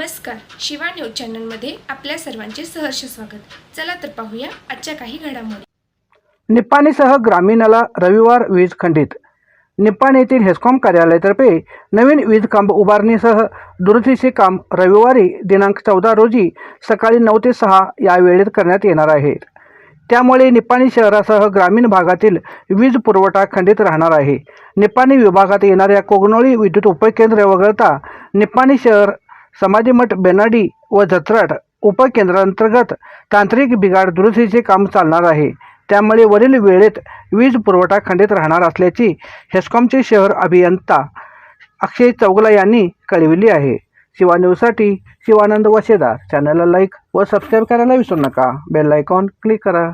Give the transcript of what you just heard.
Shiva news चॅनलमध्ये आपल्या सर्वांचे सहर्ष स्वागत. चला तर पाहूया आजच्या काही घडामोडी. निपाणीसह ग्रामीणाला रविवार वीज खंडित. निपाण येथील हेस्कॉम कार्यालयातर्फे नवीन वीज खांब उभारणीसह दुरुस्तीचे काम रविवारी दिनांक चौदा रोजी सकाळी नऊ ते सहा या वेळेत करण्यात येणार आहे त्यामुळे निपाणी शहरासह ग्रामीण भागातील वीज पुरवठा खंडित राहणार आहे. निपाणी विभागात येणाऱ्या कोगनोळी विद्युत उपकेंद्र वगळता निपाणी शहर समाधीमठ बेनाडी व जत्राट उपकेंद्रांतर्गत तांत्रिक बिघाड दुरुस्तीचे काम चालणार आहे. त्यामुळे वरील वेळेत वीज पुरवठा खंडित राहणार असल्याची हेस्कॉमचे शहर अभियंता अक्षय चौगला यांनी कळविली आहे. शिवा न्यूजसाठी शिवानंद वशेदार चॅनलला लाईक व सबस्क्राईब करायला विसरू नका. बेल आयकॉन क्लिक करा.